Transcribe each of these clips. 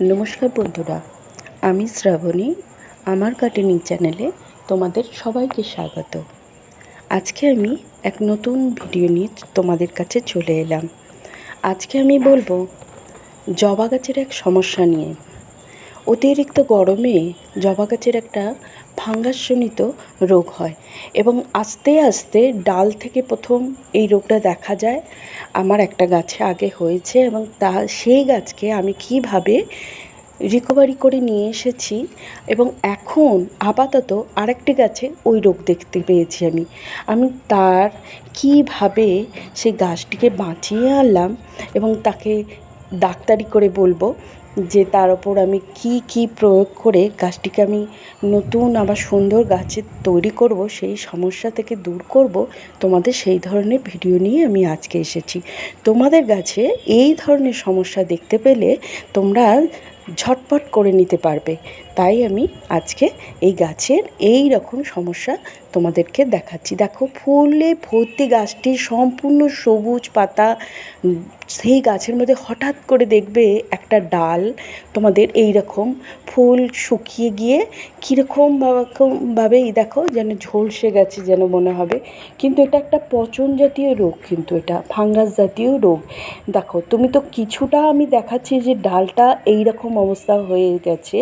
নমস্কার বন্ধুরা, আমি শ্রাবণী, আমার গার্ডেনিং চ্যানেলে তোমাদের সবাইকে স্বাগত। আজকে আমি এক নতুন ভিডিও নিয়ে তোমাদের কাছে চলে এলাম। আজকে আমি বলব, জবা গাছের এক সমস্যা নিয়ে। অতিরিক্ত গরমে জবা গাছের একটা ফাঙ্গাসজনিত রোগ হয় এবং আস্তে আস্তে ডাল থেকে প্রথম এই রোগটা দেখা যায়। আমার একটা গাছে আগে হয়েছে এবং তা, সেই গাছকে আমি কীভাবে রিকভারি করে নিয়ে এসেছি এবং এখন আপাতত আরেকটি গাছে ওই রোগ দেখতে পেয়েছি আমি। আমি তার কীভাবে সেই গাছটিকে বাঁচিয়ে আনলাম এবং তাকে ডাক্তারি করে বলব যে তার ওপর আমি কি কি প্রয়োগ করে গাছটিকে আমি নতুন আবার সুন্দর গাছের তৈরি করব, সেই সমস্যা থেকে দূর করব, তোমাদের সেই ধরনের ভিডিও নিয়ে আমি আজকে এসেছি। তোমাদের গাছে এই ধরনের সমস্যা দেখতে পেলে তোমরা ঝটপট করে নিতে পারবে। তাই আমি আজকে এই গাছের এই রকম সমস্যা তোমাদেরকে দেখাচ্ছি। দেখো, ফুলে ভর্তি গাছটি সম্পূর্ণ সবুজ পাতা সেই গাছের মধ্যে হঠাৎ করে দেখবে একটা ডাল তোমাদের এই রকম ফুল শুকিয়ে গিয়ে কীরকম ভাবে এই দেখো যেন ঝলসে গেছে যেন মনে হবে। কিন্তু এটা একটা পচন জাতীয় রোগ, কিন্তু এটা ফাঙ্গাস জাতীয় রোগ। দেখো, তুমি তো কিছুটা আমি দেখাচ্ছি যে ডালটা এই রকম অবস্থা হয়ে গেছে।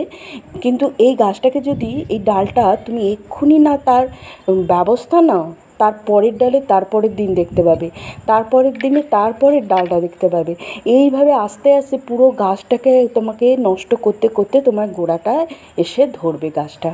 কিন্তু এই গাছটাকে যদি এই ডালটা তুমি এক্ষুনি না তার ব্যবস্থা নাও তার পরের ডালে তারপরের দিন দেখতে পাবে। তারপরের দিনে তারপরের ডালটা দেখতে পাবে। এইভাবে আস্তে আস্তে পুরো গাছটাকে তোমাকে নষ্ট করতে করতে তোমার গোড়াটা এসে ধরবে গাছটা।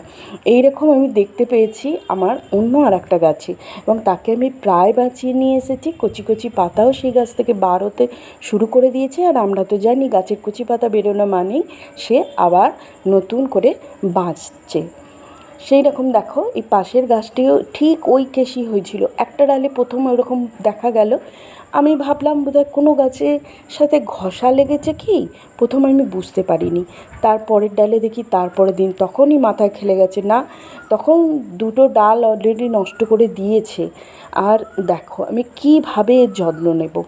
এই রকম আমি দেখতে পেয়েছি আমার অন্য আর একটা গাছে এবং তাকে আমি প্রায় বাঁচিয়ে নিয়ে এসেছি। কচি কচি পাতাও সেই গাছ থেকে বার হতে শুরু করে দিয়েছে আর আমরা তো জানি গাছের কচি পাতা বেরোনো মানেই সে আবার নতুন করে বাঁচছে। সেই রকম দেখো, এই পাশের গাছটিও ঠিক ওই কেশি হয়েছিল। একটা ডালে প্রথম ওরকম দেখা গেল। আমি ভাবলাম বোধহয় কোনো গাছের সাথে ঘষা লেগেছে কি? প্রথম আমি বুঝতে পারিনি। তারপরের ডালে দেখি তারপরের দিন তখনই মাথায় খেলে গেছে। না, তখন দুটো ডাল অলরেডি নষ্ট করে দিয়েছে। আর দেখো, আমি কীভাবে এর যত্ন নেব?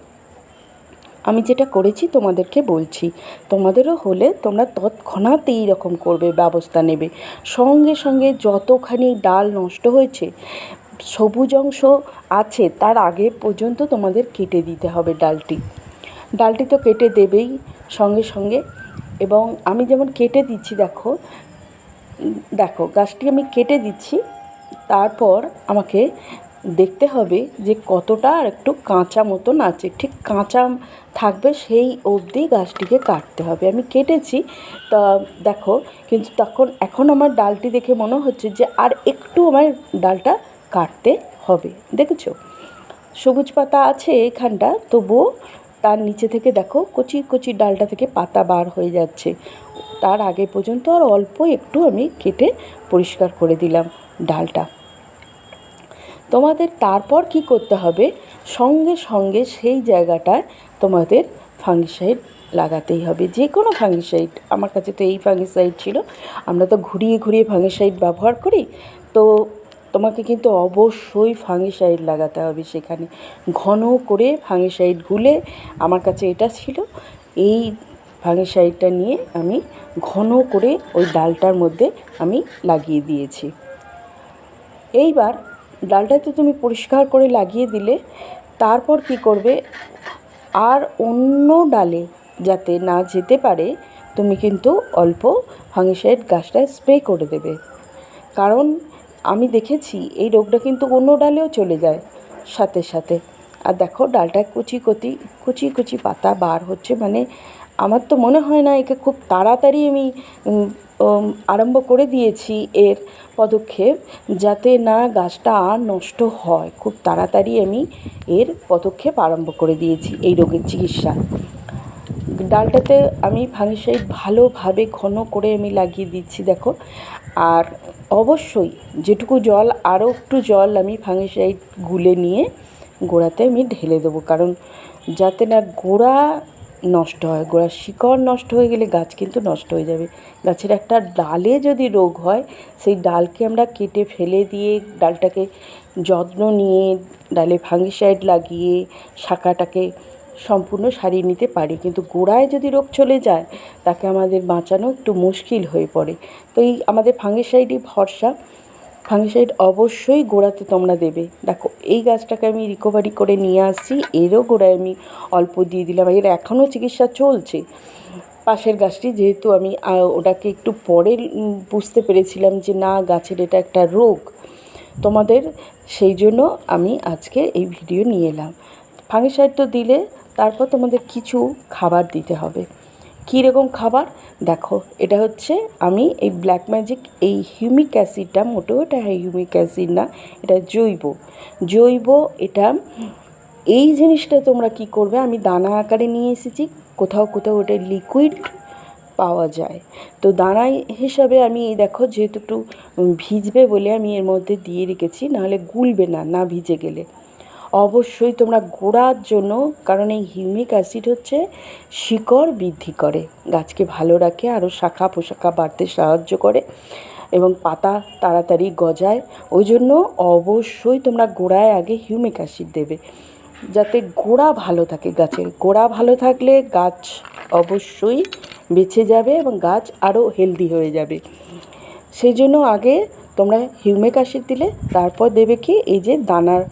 আমি যেটা করেছি তোমাদেরকে বলছি। তোমাদেরও হলে তোমরা তৎক্ষণাৎ এই রকম করবে, ব্যবস্থা নেবে। সঙ্গে সঙ্গে যতখানি ডাল নষ্ট হয়েছে, সবুজ অংশ আছে, তার আগে পর্যন্ত তোমাদের কেটে দিতে হবে ডালটি। ডালটি তো কেটে দেবেই সঙ্গে সঙ্গে। এবং আমি যেমন কেটে দিচ্ছি, দেখো দেখো, গাছটি আমি কেটে দিচ্ছি, তারপর আমাকে দেখতে হবে যে কতটা আর একটু কাঁচা মতন আছে। ঠিক কাঁচা থাকবে সেই অবধি গাছটিকে কাটতে হবে। আমি কেটেছি, তা দেখো, কিন্তু তখন, এখন আমার ডালটি দেখে মনে হচ্ছে যে আর একটু আমার ডালটা কাটতে হবে। দেখেছ? সবুজ পাতা আছে এখানটা, তবুও তার নিচে থেকে দেখো, কচি কচি ডালটা থেকে পাতা বার হয়ে যাচ্ছে। তার আগে পর্যন্ত আর অল্প একটু আমি কেটে পরিষ্কার করে দিলাম ডালটা। তোমাদের তারপর কি করতে হবে? সঙ্গে সঙ্গে সেই জায়গাটায় তোমাদের ফাঙ্গিসাইড লাগাতেই হবে। যে কোনো ফাঙ্গিসাইড আমার কাছে তো এই ফাঙ্গিসাইড ছিল। আমরা তো ঘুরিয়ে ঘুরিয়ে ফাঙ্গিসাইড ব্যবহার করি। তো তোমাকে কিন্তু অবশ্যই ফাঙ্গিসাইড লাগাতে হবে সেখানে। ঘন করে ফাঙ্গিসাইড গুলে আমার কাছে এটা ছিল। এই ফাঙ্গিসাইডটা নিয়ে আমি ঘন করে ওই ডালটার মধ্যে আমি লাগিয়ে দিয়েছি। এইবার ডালটাতে তুমি পরিষ্কার করে লাগিয়ে দিলে, তারপর কি করবে? আর অন্য ডালে যাতে না যেতে পারে, তুমি কিন্তু অল্প ফাঙ্গিসাইড গাছটা স্প্রে করে দেবে। কারণ আমি দেখেছি এই রোগটা কিন্তু অন্য ডালেও চলে যায় সাথে সাথে। আর দেখো ডালটায় কুচি কুচি কুচি কুচি পাতা বার হচ্ছে। মানে আমার তো মনে হয় না একে খুব তাড়াতাড়ি আমি আরম্ভ করে দিয়েছি এর পদক্ষেপ যাতে না গাছটা আর নষ্ট হয়। খুব তাড়াতাড়ি আমি এর পদক্ষেপ আরম্ভ করে দিয়েছি এই রোগের চিকিৎসা। ডালটাতে আমি ফাঙ্গিসাইড ভালোভাবে ঘন করে আমি লাগিয়ে দিচ্ছি, দেখো। আর অবশ্যই যেটুকু জল, আরও একটু জল আমি ফাঙ্গিসাইড গুলে নিয়ে গোড়াতে আমি ঢেলে দেবো। কারণ যাতে না গোড়া নষ্ট হয়, গোড়ার শিকড় নষ্ট হয়ে গেলে গাছ কিন্তু নষ্ট হয়ে যাবে। গাছের একটা ডালে যদি রোগ হয়, সেই ডালকে আমরা কেটে ফেলে দিয়ে ডালটাকে যত্ন নিয়ে ডালে ফাঙ্গিসাইড লাগিয়ে শাখাটাকে সম্পূর্ণ সারিয়ে নিতে পারি। কিন্তু গোড়ায় যদি রোগ চলে যায়, তাকে আমাদের বাঁচানো একটু মুশকিল হয়ে পড়ে। তো এই আমাদের ফাঙ্গিসাইডই ভরসা। ফাঙ্গিসাইড অবশ্যই গোড়াতে তোমরা দেবে। দেখো, এই গাছটাকে আমি রিকভারি করে নিয়ে আসছি। এরও গোড়ায় আমি অল্প দিয়ে দিলাম। এর এখনও চিকিৎসা চলছে। পাশের গাছটি যেহেতু আমি ওটাকে একটু পরে বুঝতে পেরেছিলাম যে না, গাছের এটা একটা রোগ। তোমাদের সেই জন্য আমি আজকে এই ভিডিও নিয়ে এলাম। ফাঙ্গিসাইড তো দিলে, তারপর তোমাদের কিছু খাবার দিতে হবে। কী রকম খাবার? দেখো, এটা হচ্ছে আমি এই ব্ল্যাক ম্যাজিক এই হিউমিক অ্যাসিডটা মোটেও এটা হিউমিক অ্যাসিড না, এটা জৈব। জৈব, এটা এই জিনিসটা তোমরা কি করবে? আমি দানা আকারে নিয়ে এসেছি, কোথাও কোথাও ওটা লিকুইড পাওয়া যায়। তো দানাই হিসাবে আমি এই দেখো, যেহেতু একটু ভিজবে বলে আমি এর মধ্যে দিয়ে রেখেছি, নাহলে গুলবে না না ভিজে গেলে। অবশ্যই তোমরা গোড়ার জন্য, কারণ এই হিউমিক অ্যাসিড হচ্ছে শিকড় বৃদ্ধি করে। গাছকে ভালো রাখে, আরও শাখা পোশাখা বাড়তে সাহায্য করে এবং পাতা তাড়াতাড়ি গজায়। ওই জন্য অবশ্যই তোমরা গোড়ায় আগে হিউমিক অ্যাসিড দেবে, যাতে গোড়া ভালো থাকে গাছের। গোড়া ভালো থাকলে গাছ অবশ্যই বেঁচে যাবে এবং গাছ আরও হেলদি হয়ে যাবে। সেই জন্য আগে তোমরা হিউমিক অ্যাসিড দিলে, তারপর দেবে কি, এই যে দানার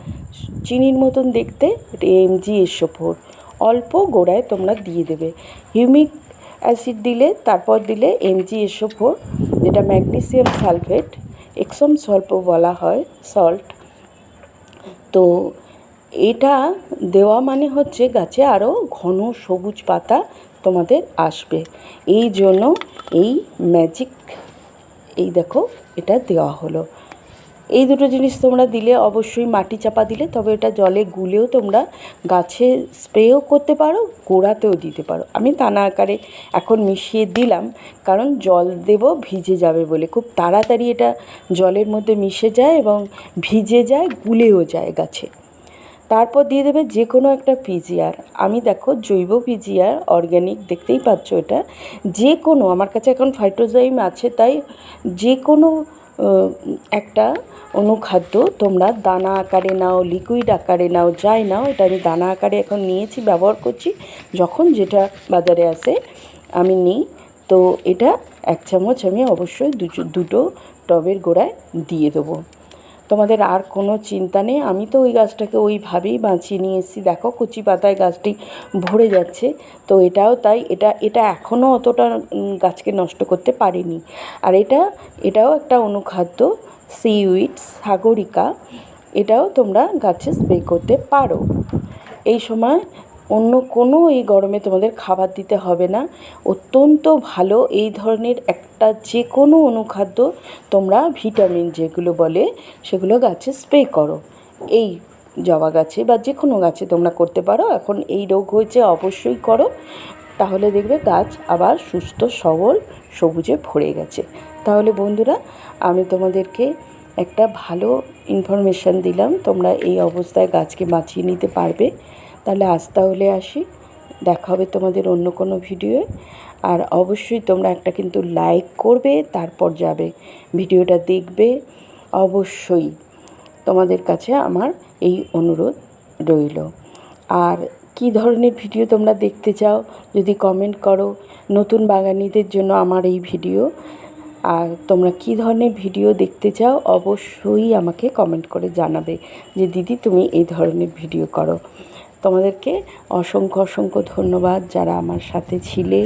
চিনির মতন দেখতে এটা এমজি এসো ফোর অল্প গোড়ায় তোমরা দিয়ে দেবে। হিউমিক অ্যাসিড দিলে, তারপর দিলে এমজি এসো ফোর যেটা ম্যাগনেসিয়াম সালফেট এক্সম স্বল্প বলা হয় সল্ট তো এটা দেওয়া মানে হচ্ছে গাছে আরও ঘন সবুজ পাতা তোমাদের আসবে। এই জন্য এই ম্যাজিক এই দেখো, এটা দেওয়া হলো। এই দুটো জিনিস তোমরা দিলে অবশ্যই মাটি চাপা দিলে, তবে এটা জলে গুলেও তোমরা গাছে স্প্রেও করতে পারো, গোড়াতেও দিতে পারো। আমি দানা আকারে এখন মিশিয়ে দিলাম, কারণ জল দেব ভিজে যাবে বলে। খুব তাড়াতাড়ি এটা জলের মধ্যে মিশে যায় এবং ভিজে যায়, গুলেও যায় গাছে। তারপর দিয়ে দেবে যে কোনো একটা পিজিআর আমি দেখো জৈব পিজিআর অর্গ্যানিক দেখতেই পাচ্ছ এটা। যে কোনো, আমার কাছে এখন ফাইটোজাইম আছে, তাই যে কোনো একটা অনুখাদ্য, তোমরা দানা আকারে নাও লিকুইড আকারে নাও, যাই নাও, এটা আমি দানা আকারে এখন নিয়েছি, ব্যবহার করছি। যখন যেটা বাজারে আসে, আমি নিই। তো এটা এক চামচ আমি অবশ্যই দুটো টবের গোড়ায় দিয়ে দেবো। তোমাদের আর কোনো চিন্তা নেই। আমি তো ওই গাছটাকে ওইভাবেই বাঁচিয়ে নিয়ে এসেছি। দেখো কুচি পাতায় গাছটি ভরে যাচ্ছে। তো এটাও তাই, এটা এটা এখনও অতটা গাছকে নষ্ট করতে পারেনি। আর এটা, এটাও একটা অনুখাদ্য সিউইড সাগরিকা। এটাও তোমরা গাছে স্প্রে করতে পারো। এই সময় অন্য কোনো এই গরমে তোমাদের খাবার দিতে হবে না। অত্যন্ত ভালো এই ধরনের একটা যে কোনো অনুখাদ্য তোমরা ভিটামিন যেগুলো বলে সেগুলো গাছে স্প্রে করো। এই জবা গাছে বা যে কোনো গাছে তোমরা করতে পারো। এখন এই রোগ হয়েছে অবশ্যই করো। তাহলে দেখবে গাছ আবার সুস্থ, সবল, সবুজে ভরে গেছে। তাহলে বন্ধুরা, আমি তোমাদেরকে একটা ভালো ইনফরমেশান দিলাম। তোমরা এই অবস্থায় গাছকে বাঁচিয়ে নিতে পারবে। তাহলে আজ তাহলে আসি। দেখা হবে তোমাদের অন্য কোনো ভিডিওয়ে আর অবশ্যই তোমরা একটা কিন্তু লাইক করবে, তারপর যাবে। ভিডিওটা দেখবে। অবশ্যই তোমাদের কাছে আমার এই অনুরোধ রইল। আর কী ধরনের ভিডিও তোমরা দেখতে চাও, যদি কমেন্ট করো, নতুন বাগানিদের জন্য আমার এই ভিডিও আর তোমরা কী ধরনের ভিডিও দেখতে চাও, অবশ্যই আমাকে কমেন্ট করে জানাবে যে, দিদি, তুমি এই ধরনের ভিডিও করো। তোমাদেরকে অসংখ্য অসংখ্য ধন্যবাদ যারা আমার সাথে ছিলে।